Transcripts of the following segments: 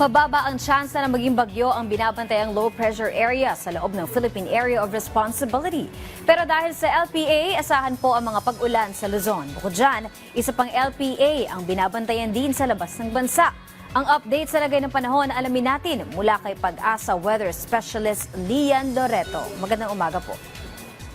Mababa ang tsansa na maging bagyo ang binabantayang low pressure area sa loob ng Philippine Area of Responsibility. Pero dahil sa LPA, asahan po ang mga pag-ulan sa Luzon. Bukod dyan, isa pang LPA ang binabantayan din sa labas ng bansa. Ang update sa lagay ng panahon alamin natin mula kay Pag-asa Weather Specialist Lian Loreto. Magandang umaga po.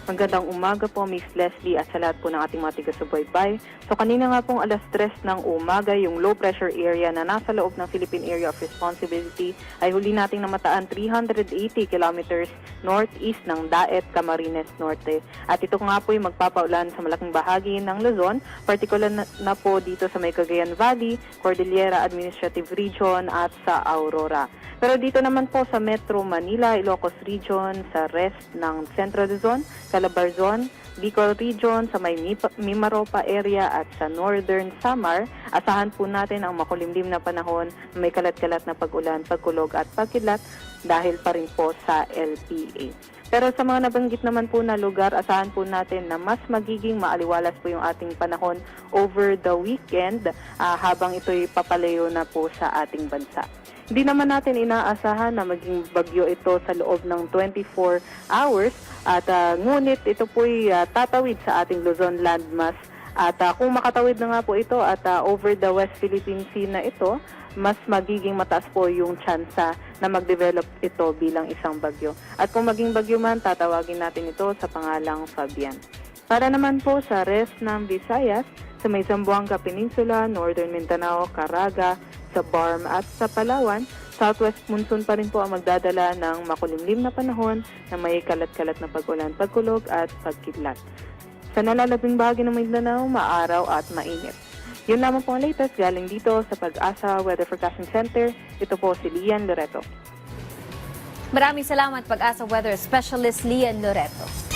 Magandang umaga po, Miss Leslie, at sa lahat po ng ating mga taga-subaybay. So kanina nga pong alas 3 ng umaga, yung low pressure area na nasa loob ng Philippine Area of Responsibility ay huli nating namataan 380 kilometers northeast ng Daet, Camarines Norte. At ito nga po yung magpapaulan sa malaking bahagi ng Luzon, particular na, na po dito sa may Cagayan Valley, Cordillera Administrative Region at sa Aurora. Pero dito naman po sa Metro Manila, Ilocos Region, sa rest ng Central Luzon, Calabarzon, Bicol Region, sa may Mimaropa area at sa Northern Samar, asahan po natin ang makulimlim na panahon, may kalat-kalat na pag-ulan, pagkulog at pagkidlat dahil pa rin po sa LPA. Pero sa mga nabanggit naman po na lugar, asahan po natin na mas magiging maaliwalas po yung ating panahon over the weekend ah, habang ito'y papalayo na po sa ating bansa. Hindi naman natin inaasahan na maging bagyo ito sa loob ng 24 hours at ah, ngunit ito po'y ah, tatawid sa ating Luzon landmass at ah, kung makatawid na nga po ito at ah, over the West Philippine Sea na ito, mas magiging mataas po yung tsansa na mag-develop ito bilang isang bagyo. At kung maging bagyo man, tatawagin natin ito sa pangalang Fabian. Para naman po sa rest ng Visayas, sa may Zamboanga Peninsula, Northern Mindanao, Caraga, sa Barm at sa Palawan, southwest monsoon pa rin po ang magdadala ng makulimlim na panahon na may kalat-kalat na pag-ulan, pagkulog at pagkidlat. Sa nalalabing bahagi ng Mindanao, maaraw at mainit. Yun lamang po ang latest galing dito sa Pag-asa Weather Forecasting Center. Ito po si Lian Loreto. Maraming salamat Pag-asa Weather Specialist Lian Loreto.